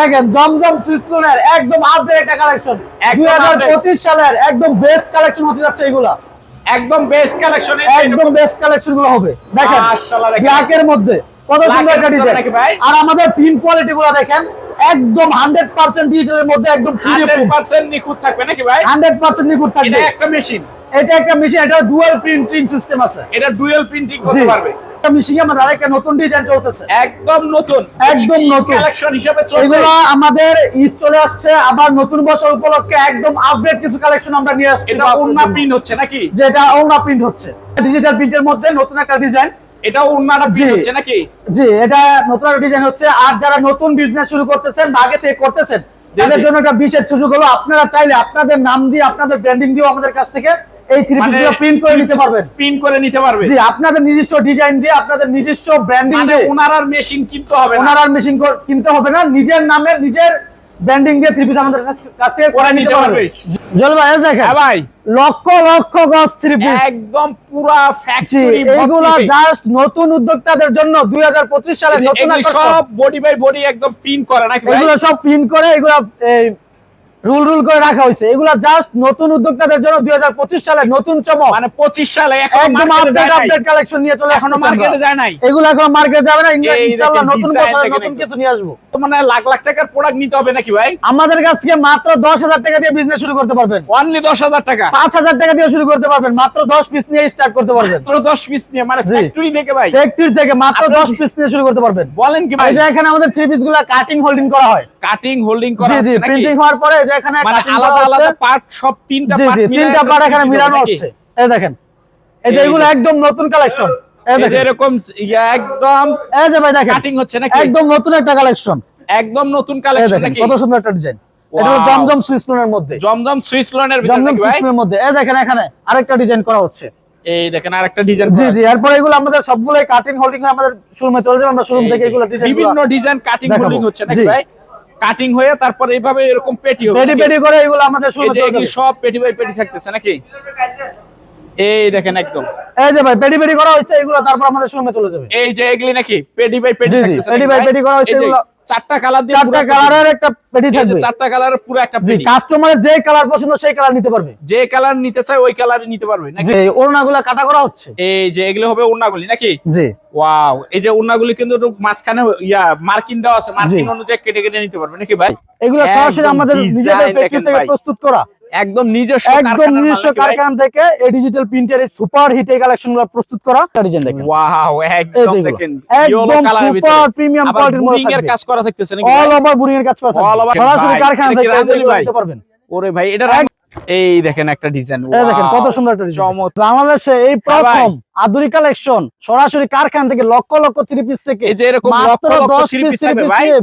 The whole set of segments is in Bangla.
দেখেন জমজম সুইসলোনের একদম আপডেট একটা কালেকশন একদম দুই হাজার update। পঁচিশ সালের একদম বেস্ট কালেকশন হতে যাচ্ছে এগুলা। একদম বেস্ট কালেকশন একদম বেস্ট কালেকশনগুলো হবে। দেখেন মাশাআল্লাহ। ব্ল্যাকের মধ্যে কত সুন্দর একটা ডিজাইন আর আমাদের প্রিন্ট কোয়ালিটি গুলো দেখেন একদম হান্ড্রেড পার্সেন্ট ডিজিটালের মধ্যে একদম থ্রি হান্ড্রেড পার্সেন্ট নিখুঁত থাকবে নাকি ভাই? হান্ড্রেড পার্সেন্ট নিখুঁত থাকবে। এটা একটা মেশিন এটা একটা মেশিন এটা ডুয়াল প্রিন্টিং সিস্টেম আছে। এটা ডুয়েল প্রিন্টিং করতে পারবে। আরেকটা নতুন ডিজাইন চলতেছে। একদম নতুন। একদম নতুন। কালেকশন হিসেবে এগুলো আমাদের ঈদ চলে আসছে আবার নতুন বছর উপলক্ষে একদম আপডেট কিছু কালেকশন আমরা নিয়ে আসছি। এটা ওন্না প্রিন্ট হচ্ছে নাকি? যেটা ওনা প্রিন্ট হচ্ছে। ডিজিটাল প্রিন্টের মধ্যে নতুন একটা ডিজাইন এটা ওন্নাটা প্রিন্ট হচ্ছে নাকি? জি এটা নতুন একটা ডিজাইন হচ্ছে। আর যারা নতুন বিজনেস শুরু করতেছেন আগে থেকে করতেছেন তাদের জন্য একটা বিশেষ সুযোগ হলো আপনারা চাইলে আপনাদের নাম দিয়ে আপনাদের ব্র্যান্ডিং দিয়েও আমাদের কাছ থেকে এই থ্রি পিসগুলো প্রিন্ট করে নিতে পারবেন। প্রিন্ট করে নিতে পারবে। জি আপনাদের নিজস্ব ডিজাইন দিয়ে আপনাদের নিজস্ব ব্র্যান্ডিং মানে দিয়ে। ওনার আর মেশিন কিনতে হবে না। ওনার আর মেশিন কিনতে হবে না নিজের নামের নিজের ব্র্যান্ডিং দিয়ে থ্রি পিস আমাদের কাছ- থেকে করে নিতে পারবে। জল ভাই দেখেন হ্যাঁ ভাই। লক্ষ লক্ষ গজ থ্রি পিস একদম পুরা ফ্যাক্টরি এগুলো জাস্ট নতুন উদ্যোক্তাদের জন্য দুই হাজার পঁচিশ সালে নতুন সব বডি বাই বডি একদম প্রিন্ট করে নাকি এগুলো সব প্রিন্ট করে এগুলো রুল রুল করে রাখা হয়েছে। এগুলো জাস্ট নতুন উদ্যোক্তাদের জন্য দুই হাজার পঁচিশ সালে নতুন চমক। মানে 25 সালে একদম আপডেট আপডেট কালেকশন নিয়ে চলে এখনও মার্কেটে যায় নাই। এগুলো এখন মার্কেট যাবে না। এই ইনশাআল্লাহ নতুন নতুন কিছু নিয়ে আসব। তো মানে লাখ লাখ টাকার প্রোডাক্ট নিতে হবে নাকি ভাই? আমাদের কাছ থেকে মাত্র দশ হাজার টাকা দিয়ে বিজনেস শুরু করতে পারবেন। অনলি দশ হাজার টাকা? পাঁচ হাজার টাকা দিয়ে শুরু করতে পারবেন। মাত্র দশ পিস নিয়ে স্টার্ট করতে পারবেন। মাত্র দশ পিস নিয়ে মানে জি। ফ্যাক্টরি থেকে ভাই। ফ্যাক্টরি থেকে মাত্র দশ পিস নিয়ে শুরু করতে পারবেন। বলেন কি ভাই? যে এখানে আমাদের থ্রি পিসগুলা কাটিং হোল্ডিং করা হয়। কাটিং হোল্ডিং করা জি নাকি? প্রিন্টিং হওয়ার পরে যে এখানে মানে আলাদা আলাদা পার্ট সব তিনটা পার্ট তিনটা পার্ট এখানে মিলানো হচ্ছে। এই দেখেন। এই যে এগুলো একদম নতুন কালেকশন এই যে দেখেন। এরকম একদম এই যে ভাই দেখেন কাটিং হচ্ছে নাকি? একদম নতুন একটা কালেকশন একদম নতুন কালেকশন নাকি? কত সুন্দর একটা ডিজাইন এটা জমজম সুইস লোনের মধ্যে। জমজম সুইস লোনের ভিতরে জমজম সুইস লোনের মধ্যে। এই দেখেন এখানে আরেকটা ডিজাইন করা হচ্ছে। এই দেখেন আরেকটা ডিজাইন জি জি এরপর এগুলো আমাদের সবগুলোই কাটিং হোল্ডিং আমাদের শোরুমে চলে যাবে। আমরা শোরুম থেকে এগুলো ডিজাইন বিভিন্ন ডিজাইন কাটিং হোল্ডিং হচ্ছে নাকি ভাই? কাটিং হয়ে তারপর এইভাবে এরকম পেটি হবে পেটি? পেটি করে এগুলো আমাদের সব পেটি বাই পেটি থাকতেছে নাকি এই দেখেন একদম এই যে ভাই পেটি পেটি করা হচ্ছে এগুলো তারপর আমাদের শোরুমে চলে যাবে এই যে এগুলি নাকি পেটি বাই পেটি থাকতেছে পেটি বাই ভাই? পেটি করা হয়েছে এগুলো- চারটা কালার দিয়ে চারটা কালারের একটা পেটি যে থাকবে। চারটা কালারের পুরো একটা পেটি। কাস্টমারের যে কালার পছন্দ সেই কালার নিতে পারবে। যে কালার নিতে চায় ওই কালারই নিতে পারবে। নাকি? ওড়নাগুলো কাটা করা হচ্ছে। এই যে এগুলো হবে ওড়নাগুলি নাকি? জি। ওয়াও এই যে ওড়নাগুলি কিন্তু একটু মাঝখানে ইয়া মার্কিং দেওয়া আছে। মার্কিং অনুযায়ী কেটে কেটে নিতে পারবে। নাকি ভাই? এগুলো সরাসরি আমাদের নিজেদের ফ্যাক্টরি থেকে প্রস্তুত করা। একদম নিজস্ব একদম নিজস্ব কারখানা থেকে এই ডিজিটাল প্রিন্টের এই সুপার হিট এই কালেকশনগুলো প্রস্তুত করা। ডিজাইন দেখেন। ওয়াও একদম দেখেন একদম। সুপার প্রিমিয়াম কোয়ালিটির মধ্যে বুরিং এর কাজ করা থাকতেছে নাকি অল ওভার বুরিং এর কাজ করা থাকবে। সরাসরি কারখানা থেকে ভাই? নিতে পারবেন। ওরে ভাই এটা এই দেখেন একটা ডিজাইন দেখেন কত সুন্দর একটা ডিজাইন বাংলাদেশে এই প্রথম আধুনিক কালেকশন সরাসরি কারখানা থেকে লক্ষ লক্ষ থ্রি পিস থেকে। এই যে এরকম মাত্র পিস।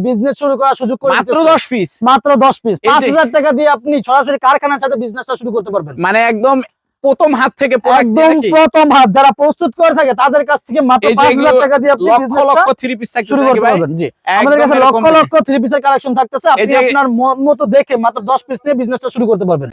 বিজনেস শুরু করার সুযোগ করে মাত্র দশ 10 পিস মাত্র দশ পিস এই পাঁচ যে- হাজার টাকা দিয়ে আপনি সরাসরি কারখানার সাথে বিজনেসটা শুরু করতে পারবেন। মানে একদম প্রথম হাত থেকে একদম প্রথম হাত। যারা প্রস্তুত করে থাকে তাদের কাছ থেকে মাত্র এই যে পাঁচ হাজার এগুলো টাকা দিয়ে আপনি লক্ষ লক্ষ থ্রি পিস থাকতেছে শুরু করতে পারবেন। জি। আমাদের কাছে এরকম লক্ষ লক্ষ থ্রি পিসের কালেকশন থাকতেছে। আপনি আপনার মতো দেখে মাত্র দশ পিস নিয়ে বিজনেসটা শুরু করতে পারবেন।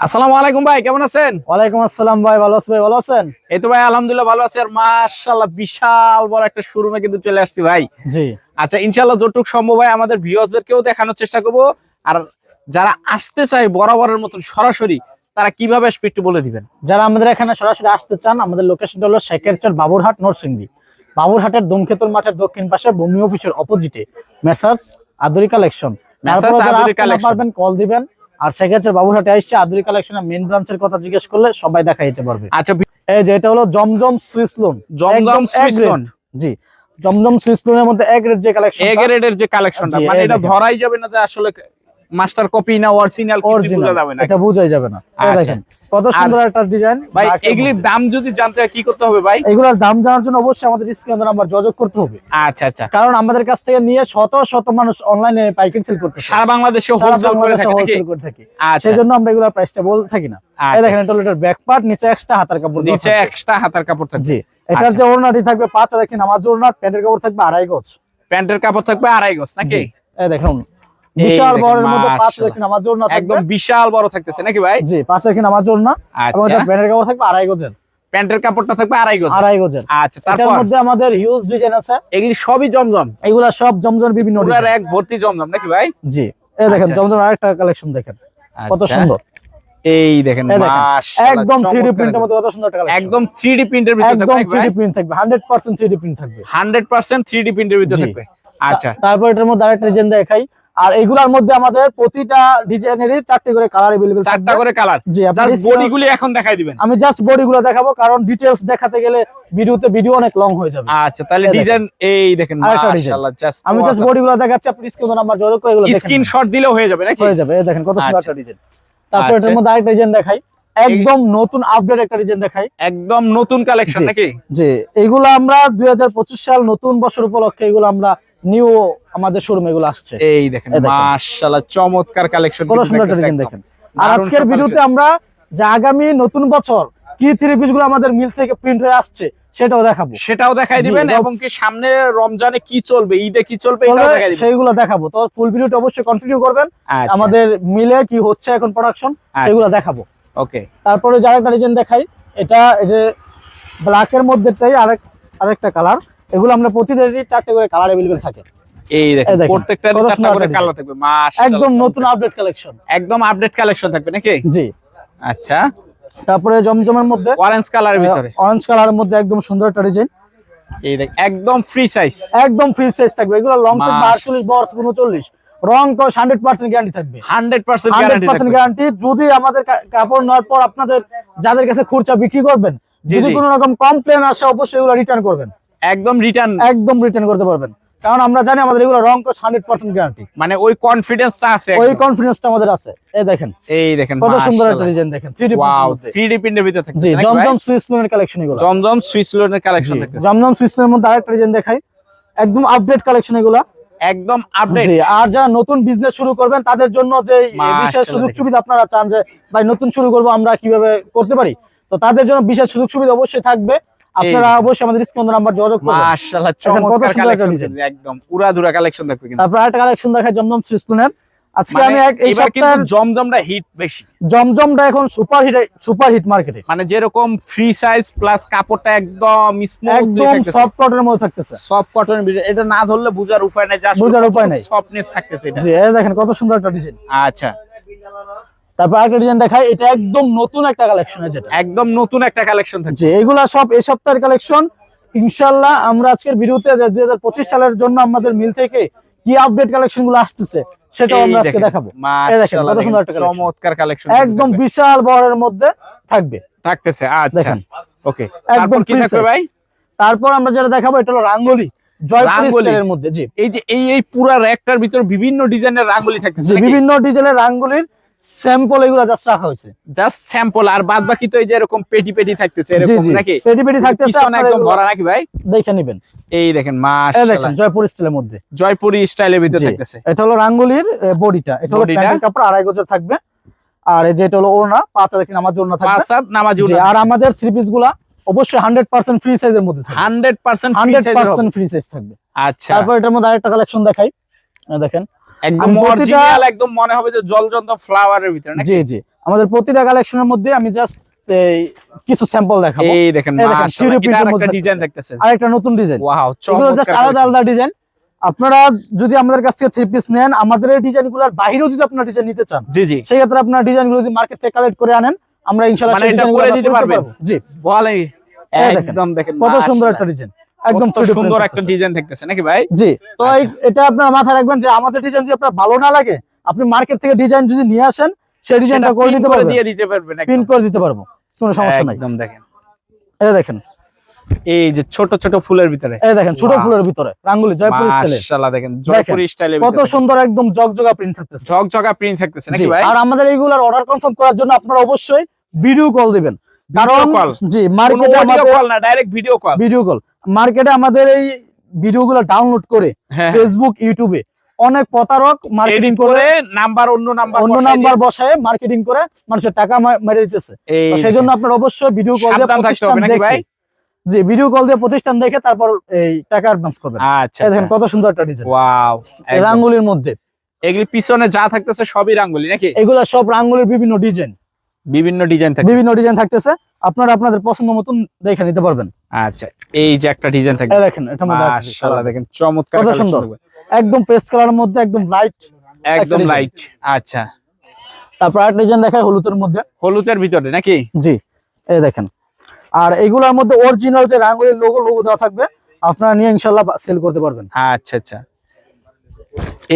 আসসালামু আলাইকুম ভাই কেমন আছেন? ওয়ালাইকুম আসসালাম ভাই ভালো ভাই ভালো আছেন? এই তো ভাই আলহামদুলিল্লাহ ভালো আছি। আর মাশাআল্লাহ বিশাল বড় একটা শোরুমে কিন্তু চলে আসছি ভাই। জি। আচ্ছা ইনশাআল্লাহ যতটুকু সম্ভব হয় আমাদের ভিউয়ার্সদেরকেও দেখানোর চেষ্টা করব। আর যারা আসতে চায় বরাবরের মতন সরাসরি তারা কীভাবে আসবে একটু বলে দিবেন? যারা আমাদের এখানে সরাসরি আসতে চান আমাদের লোকেশনটা হলো শেখেরচর বাবুরহাট নরসিংদী। বাবুরহাটের দমখেতুর মাঠের দক্ষিণ পাশে ভূমি অফিসের অপোজিটে মেসার্স আদুরি কালেকশন তারপরে যারা আসতে পারবেন কল দিবেন। আর শেখেরচর বাবুরহাটে আসছে আদুরি কালেকশনের মেন ব্রাঞ্চের কথা জিজ্ঞেস করলে সবাই দেখা দিতে পারবে। আচ্ছা এই যে এটা হলো Zamzam Swiss lawn Zamzam Swiss lawn জি জমজম সুইস লোনের মধ্যে এক রেট যে কালেকশন এ গ্রেডের যে কালেকশনটা মানে এটা ধরাই যাবে না যে আসলে মাস্টার কপি না অরিজিনাল বোঝা যাবে না। এটা বোঝাই যাবে না। আচ্ছা। দেখেন কত সুন্দর একটা ডিজাইন ভাই এগুলির দাম যদি জানতে কি করতে হবে ভাই? এগুলোর দাম জানার জন্য অবশ্যই আমাদের স্ক্রিনে নাম্বার যোগাযোগ করতে হবে। আচ্ছা আচ্ছা। কারণ আমাদের কাছ থেকে নিয়ে শত শত মানুষ অনলাইনে পাইকারি সেল করতে সারা বাংলাদেশে হোলসেল করে থাকে করে থাকি। আমরা এগুলোর প্রাইসটা বল থাকি না। এই দেখেন এটা হলো ব্যাক পার্ট নিচে এক্সট্রা হাতার কাপড় নিচে থাকবে। এক্সট্রা হাতার কাপড় থাকবে জি এটার। যে ওড়নাটি থাকবে পাঁচ দেখেন নামাজ ওড়না প্যান্টের কাপড় থাকবে আড়াই গজ। প্যান্টের কাপড় থাকবে আড়াই গজ নাকি? এই দেখুন বিশাল বড়ের মধ্যে পাঁচ। দেখেন নামাজ ওড়না একদম বিশাল বড় থাকতেছে নাকি ভাই? জি পাঁচ ওড়না এবং আচ্ছা। এটা প্যান্টের কাপড় থাকবে আড়াই গজের। প্যান্টের কাপড়টা থাকবে আড়াই গজ আড়াই গজের। আচ্ছা তারপর? মধ্যে আমাদের হিউজ ডিজাইন আছে। এগুলি সবই জমজম? এগুলা সব জমজম বিভিন্ন ডিজাইন এক ভর্তি জমজম নাকি ভাই? জি এই দেখেন আচ্ছা। জমজম আরেকটা কালেকশন দেখেন। কত আচ্ছা, সুন্দর। এই দেখেন একদম থ্রি ডি চমৎকার প্রিন্টের একদম। মধ্যে কত সুন্দর কালেকশন একদম থ্রি ডি প্রিন্টের ভিতরে থাকবে থ্রি ডি প্রিন্ট থাকবে hundred percent three D print থাকবে। হান্ড্রেড পার্সেন্ট থ্রি ডি প্রিন্টের ভিতরে থাকবে। আচ্ছা। তারপর এটার মধ্যে আরেকটা ডিজাইন দেখাই। আর এগুলার মধ্যে আমাদের প্রতিটা ডিজাইনেরই চারটি করে কালার এভেলেবেল চারটা করে কালার জি আপনি বডিগুলি এখন দেখাই দিবেন। আমি জাস্ট বডিগুলো দেখাবো কারণ ডিটেলস দেখাতে গেলে ভিডিওতে ভিডিও অনেক লং হয়ে যাবে। আচ্ছা তাহলে ডিজাইন এই দেখেন মাশাআল্লাহ জাস্ট আমি জাস্ট বডিগুলো দেখাচ্ছি আপনি স্ক্রিন নাম্বার যোগাযোগ করে এগুলো দেখে নিন। স্ক্রিনশট দিলেও হয়ে যাবে নাকি? হয়ে যাবে এই দেখেন কত সুন্দর আচ্ছা। একটা ডিজাইন তারপর এটার আচ্ছা। মধ্যে আরেকটা ডিজাইন দেখাই। একদম নতুন আপডেট একটা ডিজাইন দেখাই। একদম নতুন কালেকশন নাকি? যে এগুলো আমরা দুই হাজার পঁচিশ সাল নতুন বছর উপলক্ষে এগুলো আমরা নিউ আমাদের শোরুমে এগুলো আসছে। এই দেখেন মাশাআল্লাহ চমৎকার কালেকশন কত সুন্দর ডিজাইন দেখেন। আর আজকের ভিডিওতে আমরা যে আগামী নতুন বছর কি থ্রি গুলো আমাদের মিল থেকে প্রিন্ট হয়ে আসছে সেটাও দেখাবো। সেটাও দেখাই দিবেন এবং কি সামনে রমজানে কি চলবে ঈদে কি চলবে সেইগুলো দেখাবো। তো ফুল ভিডিওটা অবশ্যই কন্টিনিউ করবেন। আচ্ছা, আমাদের মিলে কি হচ্ছে এখন প্রোডাকশন সেগুলো দেখাবো। ওকে। তারপরে যারা একটা ডিজাইন দেখাই এটা এই যে ব্ল্যাকের মধ্যেটাই আরেক আরেকটা কালার এগুলো আমরা প্রতিদিনই চারটে করে কালার अवेलेबल থাকে এই দেখেন এই দেখেন, প্রত্যেকটা কত চারটা সুন্দর করে একটা কালার থাকবে মাশাআল্লাহ একদম নতুন চমৎকার। আপডেট কালেকশন একদম আপডেট কালেকশন থাকবে নাকি জি আচ্ছা তারপরে জমজমের মধ্যে অরেঞ্জ কালারের ভিতরে অরেঞ্জ কালারের মধ্যে একদম সুন্দর একটা ডিজাইন এই দেখ একদম ফ্রি সাইজ একদম ফ্রি সাইজ থাকবে এগুলো লং থাকবে মাস। আটচল্লিশ বড় উনচল্লিশ রং কস হান্ড্রেড পার্সেন্ট গ্যারান্টি থাকবে hundred percent hundred guarantee percent guarantee যদি আমাদের কা- কাপড় নেওয়ার পর আপনাদের যাদের কাছে খুরচা বিক্রি করবেন জি, যদি জি। কোনো রকম কমপ্লেন আসে অবশ্যই এগুলো রিটার্ন করবেন একদম রিটার্ন একদম রিটার্ন করতে পারবেন। কারণ আমরা জানি আমাদের এগুলো রং কস হান্ড্রেড পার্সেন্ট গ্যারান্টি মানে ওই কনফিডেন্সটা আছে ওই কনফিডেন্সটা আমাদের আছে। এই দেখেন। এই দেখেন কত সুন্দর একটা ডিজাইন দেখেন থ্রি ডি ওয়াও 3D প্রিন্টের ভিতরে থাকছে ভাই? জমজম সুইস লোনের কালেকশন এগুলো। জমজম সুইস লোনের কালেকশন জি, জমজম সুইস লোনের মধ্যে আরেকটা ডিজাইন দেখাই। একদম আপডেট কালেকশন এগুলা। একদম আপডেট জি আর যারা নতুন বিজনেস শুরু করবেন তাদের জন্য যে বিশেষ সুযোগ সুবিধা আপনারা চান যে ভাই নতুন শুরু করব আমরা কীভাবে করতে পারি তো তাদের জন্য বিশেষ সুযোগ সুবিধা অবশ্যই থাকবে। আপনারা অবশ্যই আমাদের নাম্বার যোগাযোগ করবেন। মাশাআল্লাহ কত চমৎকার সুন্দর একটা কালেকশন। একদম। থাকবে কিন্তু। তারপর আরেকটা কালেকশন দেখাই জমজম আজকে মানে আমি এই সপ্তাহের জমজমটা হিট বেশি। জমজমটা এখন সুপার হিট সুপার হিট মার্কেটে মানে যেরকম ফ্রি সাইজ প্লাস কাপড়টা একদম স্মুথ একদম সফট কটনের মধ্যে থাকতেছে। সফট কটন এটা না ধরলে বুঝার উপায় নাই যা বোঝার উপায় নাই। সফটনেস থাকতেছে এটা। জি দেখেন কত সুন্দর একটা ডিজাইন আচ্ছা। তারপর আরেকটা ডিজাইন দেখাই এটা একদম নতুন একটা কালেকশন যেটা। একদম নতুন একটা কালেকশন থাকছে এগুলা সব এই সপ্তাহের কালেকশন ইনশাল্লাহ আমরা আজকের ভিডিওতে দুই হাজার পঁচিশ সালের জন্য আমাদের মিল থেকে কি আপডেট কালেকশনগুলো আসতেছে সেটাও আমরা আজকে দেখাবো। এই দেখেন, মাশাআল্লাহ কত সুন্দর একটা চমৎকার কালেকশন একদম বিশাল বড়ের মধ্যে থাকবে। থাকতেছে আচ্ছা। ওকে একদম তারপর কি থাকবে ভাই? তারপর আমরা যেটা দেখাবো এটা হলো রাঙ্গলি জয়পুর রাঙ্গোলি। স্টাইলের মধ্যে জি। এই যে এই এই পুরা র্যাকটার ভিতর বিভিন্ন ডিজাইনের রাঙ্গুলি থাকতেছে বিভিন্ন ডিজাইনের রাঙ্গুলির স্যাম্পল এগুলো জাস্ট রাখা হয়েছে। জাস্ট স্যাম্পল আর বাদ বাকি তো এই যে এরকম পেটি পেটি থাকতেছে এরকম নাকি? পেটি পেটি থাকতেছে একদম ভরা নাকি ভাই? দেখে নেবেন। এই দেখেন মাশাআল্লাহ দেখেন জয়পুর স্টাইলের মধ্যে। জয়পুরি স্টাইলের ভিতর। থাকতেছে। এটা হলো রাঙ্গুলির বডিটা। এটা হলো প্যান্টের কাপড় আড়াই গজের থাকবে। আর এই যে এটা হলো ওড়না পাঁচা দেখেন আমার জন্য থাকবে। পাঁচ নামাজি জি, আর আমাদের থ্রি পিসগুলা অবশ্যই হান্ড্রেড পার্সেন্ট ফ্রি সাইজের মধ্যে hundred percent hundred percent free size থাকবে। আচ্ছা। তারপর এটার মধ্যে আরেকটা কালেকশন দেখাই। দেখেন। একদম প্রতিটা- অরিজিনাল একদম মনে হবে যে জলজন্ত ফ্লাওয়ারের ভিতরে জি জি। আমাদের প্রতিটা কালেকশনের মধ্যে আমি জাস্ট কিছু স্যাম্পল দেখাবো। এই দেখেন এই দেখেন, মাশাআল্লাহ, 3D print এটা এর মধ্যে একটা ডিজাইন দেখতেছেন। আরেকটা নতুন ডিজাইন ওয়াও এগুলো জাস্ট আলাদা আলাদা ডিজাইন আপনারা যদি আমাদের কাছ থেকে থ্রি পিস নেন আমাদের এই ডিজাইনগুলার বাইরেও যদি আপনারা ডিজাইন নিতে চান জি জি। সেক্ষেত্রে আপনার ডিজাইনগুলো যদি মার্কেট থেকে কালেক্ট করে আনেন আমরা ইনশাল্লাহ মানে করে দিতে পারব। জি। একদম দেখেন কত সুন্দর একটা ডিজাইন একদম কত 3D print সুন্দর একটা ডিজাইন দেখতেছে নাকি ভাই? জি তো এটা আপনার মাথায় রাখবেন যে আমাদের ডিজাইন যদি আপনার ভালো না লাগে আপনি মার্কেট থেকে ডিজাইন যদি নিয়ে আসেন সেই ডিজাইনটা করে নিতে পারবেন। দিয়ে দিতে পারবেন। প্রিন্ট করে দিতে পারব কোনো সমস্যা নাই। একদম দেখেন। এই দেখেন। এই যে ছোট ছোট ফুলের ভিতরে। এই দেখেন ছোট. ফুলের ভিতরে রাঙ্গুলি জয়পুর স্টাইলে মাশাআল্লাহ দেখেন জয়পুরি স্টাইলে কত সুন্দর একদম জগজগা প্রিন্ট থাকতেছে। ঝকঝকা প্রিন্ট থাকতেছে নাকি ভাই? আর আমাদের এইগুলার অর্ডার কনফার্ম করার জন্য আপনারা অবশ্যই ভিডিও কল দিবেন। কারণ জি মার্কেটে আমাদের কল না direct video call video call মার্কেটে আমাদের এই ভিডিওগুলো ডাউনলোড করে হ্যাঁ ফেসবুক ইউটিউবে অনেক প্রতারক মার্কেটিং করে নাম্বার অন্য নাম্বার অন্য নাম্বার বসায় মার্কেটিং করে মানুষের টাকা মেরে দিতেছে। সেই জন্য আপনার অবশ্যই ভিডিও কল দিয়ে প্রতিষ্ঠান দেখে? জি ভিডিও কল দিয়ে প্রতিষ্ঠান দেখে তারপর এই টাকা অ্যাডভান্স করবেন। আচ্ছা দেখেন কত সুন্দর একটা ডিজাইন ওয়াও রাঙ্গুলির মধ্যে। এগুলি পিছনে যা থাকতেছে সবই রাঙ্গুলি নাকি? এগুলা সব রাঙ্গুলির বিভিন্ন ডিজাইন বিভিন্ন ডিজাইন থাকে বিভিন্ন ডিজাইন থাকতেছে। আপনারা আপনাদের পছন্দ মতন দেখে নিতে পারবেন। আচ্ছা এই যে একটা ডিজাইন থাকবে। দেখেন এটা মাশাআল্লাহ দেখেন চমৎকার কত সুন্দর। একদম পেস্ট কালারের মধ্যে একদম লাইট একদম লাইট আচ্ছা। তারপর আরেকটা ডিজাইন দেখায় হলুদের মধ্যে। হলুদের ভিতরে নাকি? জি এই দেখেন। আর এগুলোর মধ্যে অরিজিনাল যে রাঙ্গুলির লোগো লোগো দেওয়া থাকবে আপনারা নিয়ে ইনশাল্লাহ সেল করতে পারবেন। আচ্ছা আচ্ছা।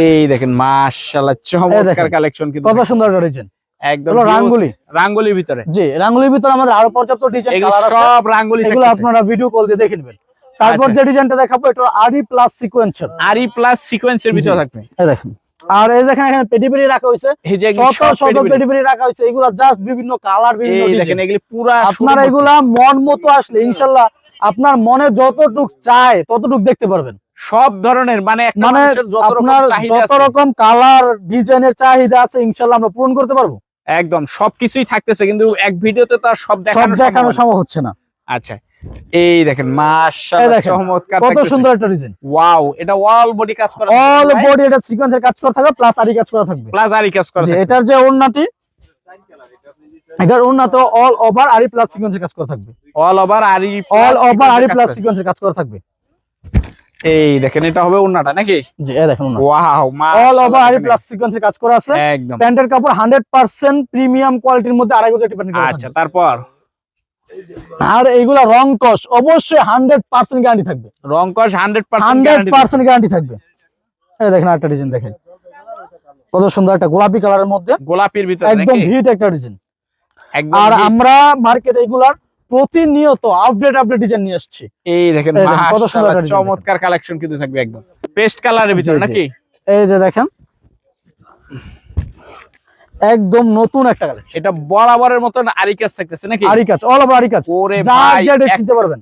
এই দেখেন মাশাআল্লাহ চমৎকার। কালেকশন কিন্তু কত সুন্দর ডিজাইন একদম এগুলো huge। রাঙ্গুলি। রাঙ্গুলির ভিতরে। জি রাঙ্গুলির ভিতরে আমাদের আরও পর্যাপ্ত ডিজাইন এগুলো কালার আছে। সব রাঙ্গুলি এগুলো আপনারা ভিডিও কল দিয়ে দেখে নেবেন। তারপর আচ্ছা। যে ডিজাইনটা দেখাবো এটা আরি প্লাস সিকোয়েন্সার আরি প্লাস সিকোয়েন্সের ভিতরে থাকবে। এই দেখেন। আর এই দেখেন এখানে পেডিপেরি রাখা হয়েছে। এই যে এগুলো শত শত পেডিপেরি রাখা হয়েছে। এগুলো জাস্ট বিভিন্ন কালার বিভিন্ন দেখেন এগুলি পুরা আপনারা এগুলা মন মতো আসলে ইনশাল্লাহ আপনার মনে যতটুক চায় ততটুক দেখতে পারবেন। সব ধরনের মানে মানে আপনার যত রকম কালার ডিজাইনের চাহিদা আছে ইনশাল্লাহ আমরা পূরণ করতে পারব। একদম সবকিছুই থাকতেছে কিন্তু এক ভিডিওতে তো আর সব সব দেখানো সম্ভব হচ্ছে না। আচ্ছা এই দেখেন মাশাআল্লাহ চমৎকার কত সুন্দর একটা ডিজাইন ওয়াও এটা অল বডি কাজ করা অল বডি এটা সিকোয়েন্সের কাজ করা থাকবে প্লাস আরি কাজ করা থাকবে। প্লাস আরি কাজ করা থাকবে। এটার যে ওড়নাটি এটার ওড়না তো অল ওভার আরি প্লাস সিকোয়েন্সের কাজ করা থাকবে। All over aari all over aari plus. সিকোয়েন্সের কাজ করা থাকবে। এই দেখেন এটা হবে ওন্নাটা নাকি? জি এই দেখুন wow all over aari plus সিকোয়েন্সের কাজ করা আছে। একদম। প্যান্টের কাপড় হান্ড্রেড পার্সেন্ট প্রিমিয়াম কোয়ালিটির মধ্যে আড়াই গজ প্যান্ট আচ্ছা তারপর? আর এইগুলা রং কস অবশ্যই হান্ড্রেড পার্সেন্ট গ্যারান্টি থাকবে। রং কস hundred percent hundred percent guarantee থাকবে। এই দেখেন একটা ডিজাইন দেখেন। কত সুন্দর একটা গোলাপি কালারের মধ্যে। গোলাপির ভিতরে একদম হিট একটা ডিজাইন আর আমরা মার্কেট এগুলার প্রতিনিয়ত আপডেট আপডেট ডিজাইন নিয়ে আসছি। এই দেখেন কত সুন্দর চমৎকার কালেকশন কিন্তু থাকবে একদম। পেস্ট কালারের ভিতরে। নাকি? এই যে দেখেন একদম নতুন একটা কালেকশন এটা বরাবরের মতন আরি কাজ থাকতেছে নাকি? আরিকাজ অল ওভার আরি কাজ ওরে ভাই যা যা দেখতে পারবেন।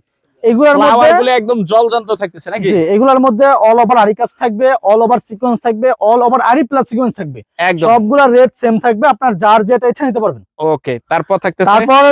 এগুলোর মধ্যে একদম জলজন্ত থাকতেছে নাকি? জি এগুলোর মধ্যে অল ওভার আরি কাজ থাকবে অল ওভার সিকোয়েন্স থাকবে all over aari plus sequence থাকবে। সবগুলা রেট সেম থাকবে আপনার যার যেটা ইচ্ছা নিতে পারবেন। ওকে তারপর থাকতেছে তারপর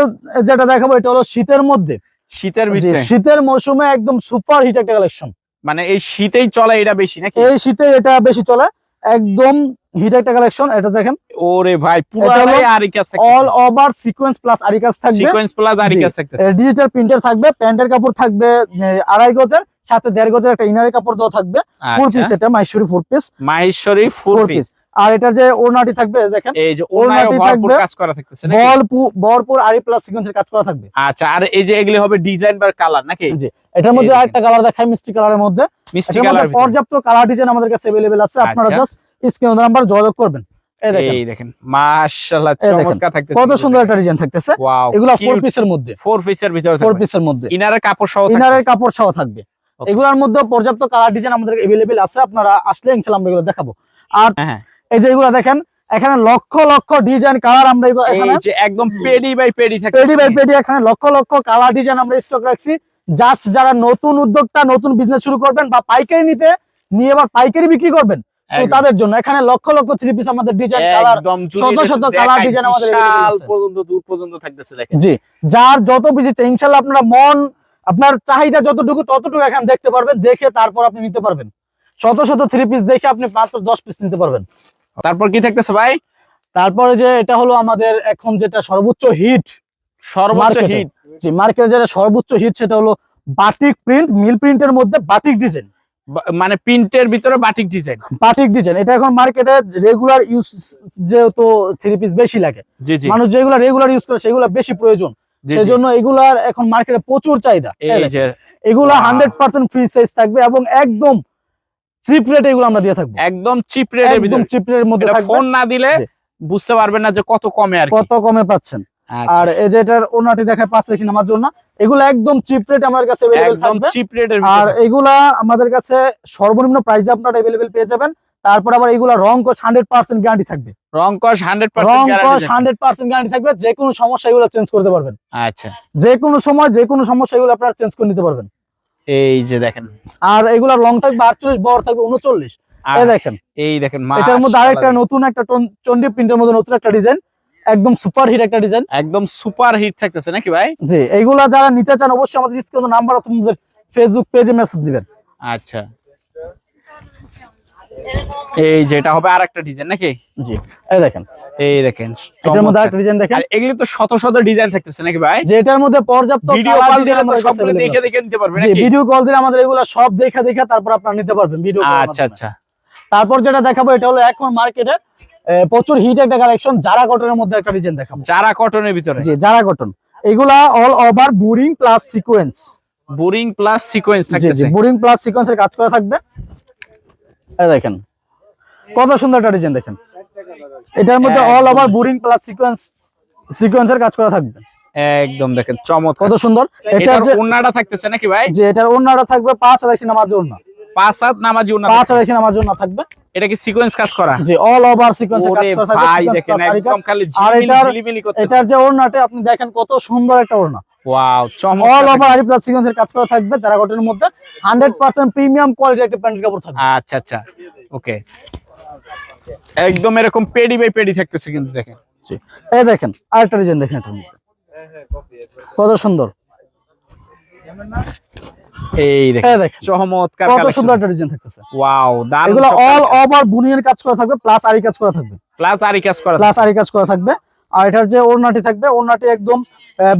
যেটা দেখাবো এটা হলো শীতের মধ্যে। শীতের ভিতরে। শীতের মৌসুমে একদম সুপার হিট একটা কালেকশন মানে এই শীতেই চলে এটা বেশি নাকি? এই শীতে এটা বেশি চলে। একদম হিট একটা কালেকশন এটা দেখেন ওরে ভাই পুরো এটা হলো আরি কাজ অল ওভার সিকোয়েন্স প্লাস আরি কাজ থাকবে সিকোয়েন্স প্লাস আরি জি। কাজ থাকতেছে ডিজিটাল প্রিন্টার থাকবে প্যান্টের কাপড় থাকবে এ, আড়াই গজের সাথে দেড় গজের একটা ইনারের কাপড় দেওয়া থাকবে ফোর পিস আচ্ছা এটা Mysuri four piece Maheshwari full four piece piece আর এটার যে ওড়নাটি থাকবে দেখেন এই যে ওড়নাটি ওনায় ভরপুর থাকবে, কাজ করা থাকতেছে নাকি? বলপুর বরপুর আরি প্লাস সিকোয়েন্সের কাজ করা থাকবে আচ্ছা আর এই যে এগুলি হবে ডিজাইন বা কালার নাকি জি এটার মধ্যে এই আরেকটা কালার দেখাই মিষ্টি কালারের মধ্যে মিষ্টি এটার মধ্যে কালার পর্যাপ্ত কালার ডিজাইন আমাদের কাছে अवेलेबल আছে আপনারা আচ্ছা। জাস্ট স্ক্রিন নাম্বার যোগাযোগ করবেন এই দেখেন এই দেখেন মাশাআল্লাহ এই দেখেন, চমৎকার থাকতেছে কত সুন্দর একটা ডিজাইন থাকতেছে ওয়াও এগুলা ফোর পিসের মধ্যে ফোর পিসের ভিতরে ফোর থাকবে পিসের মধ্যে ইনারের কাপড় সহ থাকবে ইনারের কাপড় সহ থাকবে Okay. এগুলোর মধ্যে পর্যাপ্ত কালার ডিজাইন আমাদের अवेलेबल আছে আপনারা আসলে ইনশাআল্লাহ আমরা এগুলো দেখাবো আর হ্যাঁ এই যে এগুলো দেখেন এখানে লক্ষ লক্ষ ডিজাইন কালার আমরা এগুলো এখানে এই যে একদম পেডি বাই পেডি থাকবে পেডি বাই পেডি এখানে লক্ষ লক্ষ কালার ডিজাইন আমরা স্টক রাখছি জাস্ট যারা নতুন উদ্যোক্তা নতুন বিজনেস শুরু করবেন বা পাইকারি নিতে নিয়ে আবার পাইকারি বিক্রি করবেন তো তাদের জন্য। এখানে লক্ষ লক্ষ থ্রি পিস আমাদের ডিজাইন কালার শত শত colour design আমাদের বিশাল পর্যন্ত দূর পর্যন্ত থাকতেছে দেখেন। জি যার যত পিস ইচ্ছে ইনশাল্লাহ আপনারা মন আপনার চাহিদা যতটুকু ততটুকু এখানে দেখতে পারবেন দেখে তারপর আপনি নিতে পারবেন। শত শত থ্রি পিস দেখে আপনি মাত্র দশ পিস নিতে পারবেন। তারপর কি থাকতেছে ভাই? তারপরে যে এটা হলো আমাদের এখন যেটা সর্বোচ্চ হিট সর্বোচ্চ হিট যে মার্কেটে যেটা সর্বোচ্চ হিট সেটা হলো বাটিক প্রিন্ট মিল প্রিন্টের মধ্যে বাটিক ডিজাইন মানে প্রিন্টের ভিতরে বাটিক ডিজাইন বাটিক ডিজাইন এটা এখন মার্কেটে রেগুলার ইউজ যেহেতু থ্রি পিস বেশি লাগে। মানুষ যেগুলো রেগুলার ইউজ করে সেগুলো বেশি প্রয়োজন। জি, জি। সেই জন্য এগুলার এখন মার্কেটে প্রচুর চাহিদা। এগুলা হান্ড্রেড পার্সেন্ট ফ্রি সাইজ থাকবে এবং একদম চিপ রেট এগুলো আমরা দিয়ে থাকব। একদম চিপ রেট একদম চিপ রেটের মধ্যে ফোন না দিলে বুঝতে পারবেন না যে কত কমে আর কত কমে পাচ্ছেন। আর এই যে এটার ওনাটি দেখায় পাঁচ রেখি নামার জন্য এগুলো একদম চিপ রেট আমাদের কাছে अवेलेबल একদম থাকবে চিপ রেটের আর ভিতরে এগুলা আমাদের কাছে সর্বনিম্ন প্রাইসে আপনারা अवेलेबल পেয়ে যাবেন তারপর আবার এগুলা রং কোচ হান্ড্রেড পার্সেন্ট গ্যারান্টি থাকবে রং কস হান্ড্রেড রং percent coach hundred percent guarantee থাকবে যে কোনো সমস্যা এগুলো চেঞ্জ করতে পারবেন আচ্ছা যে কোনো সময় যে কোনো সমস্যা এগুলো আপনারা চেঞ্জ করে নিতে পারবেন এই যে দেখেন আর এগুলা লং থাকবে আটচল্লিশ বড় থাকবে উনচল্লিশ আর এই দেখেন এই দেখেন এটার মধ্যে মাশাআল্লাহ আরেকটা নতুন একটা টন- চন্ডী প্রিন্টের মধ্যে নতুন একটা ডিজাইন একদম সুপার হিট একটা ডিজাইন। একদম সুপার হিট থাকতেছে নাকি ভাই? জি এইগুলা যারা নিতে চান অবশ্যই আমাদের স্ক্রিনে নাম্বার অথবা ফেসবুক পেজে মেসেজ দিবেন। আচ্ছা। এই যে এটা হবে আর একটা ডিজাইন নাকি? জি এই দেখেন। এই দেখেন এটার মধ্যে। আরেকটা ডিজাইন দেখেন। আর এগুলি তো শত শত ডিজাইন থাকতেছে নাকি ভাই? যে এটার মধ্যে পর্যাপ্ত ভিডিও কল দিলে সবগুলো দেখে দেখে নিতে পারবে জি নাকি? ভিডিও কল দিলে আমাদের এগুলো সব দেখা দেখা তারপর আপনারা নিতে পারবেন ভিডিও আচ্ছা আচ্ছা। তারপর যেটা দেখাবো এটা হলো এখন মার্কেটে প্রচুর হিট একটা কালেকশন যারা কটনের মধ্যে একটা ডিজাইন দেখাবো। যারা কটনের ভিতরে। জি যারা কটন এগুলা all over boring plus sequins boring plus sequins জি থাকতেছে। জি বুরিং প্লাস সিকোয়েন্সের কাজ করা থাকবে। এই দেখেন কত সুন্দর একটা ডিজাইন দেখেন। এটার মধ্যে all over boring plus sequins সিকোয়েন্সের কাজ করা থাকবে। একদম দেখেন চমৎকার। কত সুন্দর। এটার যে ওন্নাটা থাকতেছে নাকি ভাই? যে এটার ওন্নাটা থাকবে পাঁচ হাজার নামাজ ওন্না পাঁচ হাত নামাজ ওন্না পাঁচ হাজার নামাজ ওন্না থাকবে। এটা কি সিকোয়েন্স কাজ করা? জি অল ওভার সিকোয়েন্সের কাজ করা থাকবে ভাই দেখেন। একদম খালি ঝিলিমিলি এটার- করতেছে। এটার যে ওড়নাটা আপনি দেখেন কত সুন্দর একটা ওড়না। ওয়াও অল ওভার আরি প্লাস সিকোয়েন্সের কাজ করা থাকবে যারা কটনের মধ্যে। হান্ড্রেড পার্সেন্ট প্রিমিয়াম কোয়ালিটির একটা প্যান্টের কাপড় থাকবে। আচ্ছা আচ্ছা। ওকে একদম এরকম পেডি বাই পেডি থাকতেছে কিন্তু দেখেন। জি। এই দেখেন আরেকটা ডিজাইন দেখেন এটার মধ্যে। কত সুন্দর। এই দেখেন। চমৎকার কত সুন্দর একটা ডিজাইন থাকতেছে। ওয়াও দারুণ এগুলো অল ওভার বুনিয়ার কাজ করা থাকবে প্লাস আরি কাজ করা থাকবে। প্লাস আরি কাজ করা প্লাস আরি কাজ করা থাকবে। আর এটার যে ওড়নাটি থাকবে ওড়নাটি একদম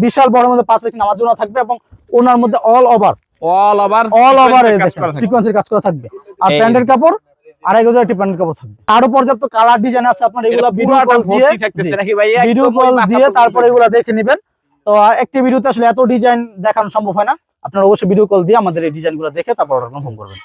বিশাল বড় মধ্যে পাঁচ রেখে নামার জন্য থাকবে এবং ওনার মধ্যে all over all over all over. সিকোয়েন্সের কাজ করা থাকবে। আর প্যান্টের কাপড় আড়াই গজ একটি কাপড় থাকবে। আরও পর্যাপ্ত কালার ডিজাইন আছে আপনার এগুলো ভিডিও কল দিয়ে ভিডিও কল তারপরে এগুলো দেখে নেবেন। তো একটি ভিডিওতে আসলে এত ডিজাইন দেখানো সম্ভব হয় না। আপনারা অবশ্যই ভিডিও কল দিয়ে আমাদের এই ডিজাইনগুলো দেখে তারপর অর্ডার কনফার্ম করবেন।